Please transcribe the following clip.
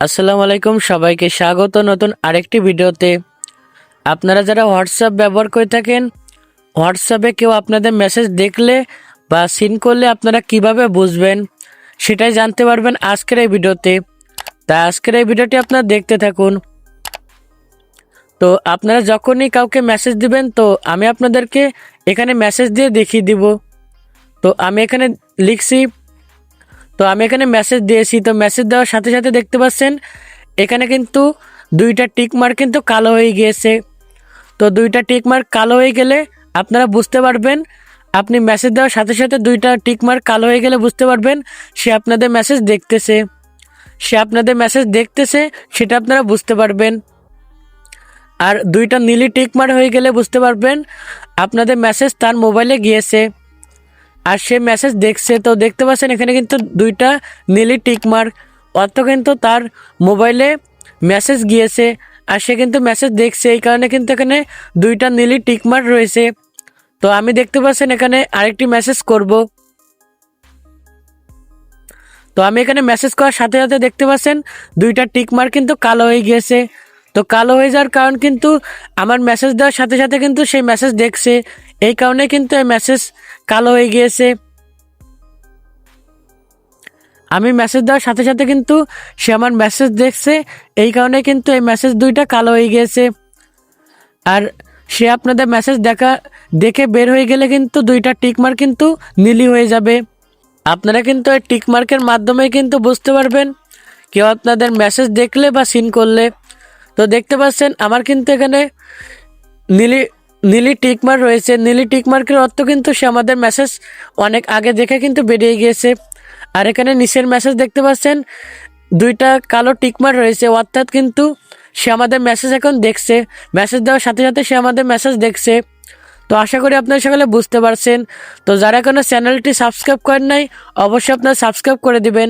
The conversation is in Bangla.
আসসালামু আলাইকুম, সবাইকে স্বাগত নতুন আরেকটি ভিডিওতে। আপনারা যারা হোয়াটসঅ্যাপ ব্যবহার করে থাকেন হোয়াটসঅ্যাপে কেউ আপনাদের মেসেজ দেখলে বা সিন করলে আপনারা কীভাবে বুঝবেন সেটাই জানতে পারবেন আজকের এই ভিডিওতে। তা আজকের এই ভিডিওটি আপনারা দেখতে থাকুন। তো আপনারা যখনই কাউকে মেসেজ দিবেন, তো আমি আপনাদেরকে এখানে মেসেজ দিয়ে দেখিয়ে দিব। তো আমি এখানে লিখছি তো আমি এখানে মেসেজ দিয়েছি। তো মেসেজ দেওয়ার সাথে সাথে দেখতে পাচ্ছেন, এখানে কিন্তু দুইটা টিক মার্ক কিন্তু কালো হয়ে গিয়েছে। তো দুইটা টিক মার্ক কালো হয়ে গেলে আপনারা বুঝতে পারবেন, আপনি মেসেজ দেওয়ার সাথে সাথে দুইটা টিক মার্ক কালো হয়ে গেলে বুঝতে পারবেন, সে আপনাদের মেসেজ দেখতেছে। সে আপনাদের মেসেজ দেখতেছে, সেটা আপনারা বুঝতে পারবেন। আর দুইটা নীলি টিক মার্ক হয়ে গেলে বুঝতে পারবেন, আপনাদের মেসেজ তার মোবাইলে গিয়েছে। আর সে মেসেজ দেখছে, তো দেখতে পাচ্ছেন এখানে কিন্তু দুইটা নীলি টিকমার্ক অর্থ কিন্তু তার মোবাইলে মেসেজ গিয়েছে, আর সে কিন্তু মেসেজ দেখছে, এই কারণে কিন্তু এখানে দুইটা নীলি টিকমার্ক রয়েছে। তো আমি দেখতে পাচ্ছেন এখানে আরেকটি মেসেজ করব। তো আমি এখানে মেসেজ করার সাথে সাথে দেখতে পাচ্ছেন দুইটা টিকমার্ক কিন্তু কালো হয়ে গিয়েছে। তো কালো হয়ে যাওয়ার কারণ কিন্তু আমার মেসেজ দেওয়ার সাথে সাথে কিন্তু সেই মেসেজ দেখছে। এই কারণে কিন্তু এই মেসেজ কালো হয়ে গিয়েছে। আমি মেসেজ দেওয়ার সাথে সাথে কিন্তু সে আমার মেসেজ দেখছে, এই কারণে কিন্তু এই মেসেজ দুইটা কালো হয়ে গিয়েছে। আর সে আপনাদের মেসেজ দেখা, দেখে বের হয়ে গেলে কিন্তু দুইটা টিকমার্ক কিন্তু নীলি হয়ে যাবে। আপনারা কিন্তু এই টিকমার্কের মাধ্যমে কিন্তু বুঝতে পারবেন কেউ আপনাদের মেসেজ দেখলে বা সিন করলে। তো দেখতে পাচ্ছেন, আমার কিন্তু এখানে নীলি নীলি টিকমার্ক রয়েছে। নীলি টিকমার্কের অর্থ কিন্তু সে আমাদের মেসেজ অনেক আগে দেখে কিন্তু বেরিয়ে গিয়েছে। আর এখানে নিচের মেসেজ দেখতে পাচ্ছেন, দুইটা কালো টিকমার্ক রয়েছে। অর্থাৎ কিন্তু সে আমাদের মেসেজ এখন দেখছে। মেসেজ দেওয়ার সাথে সাথে সে আমাদের মেসেজ দেখছে। তো আশা করি আপনারা সকলে বুঝতে পারছেন। তো যারা এখনও চ্যানেলটি সাবস্ক্রাইব করেন নাই, অবশ্যই আপনারা সাবস্ক্রাইব করে দিবেন।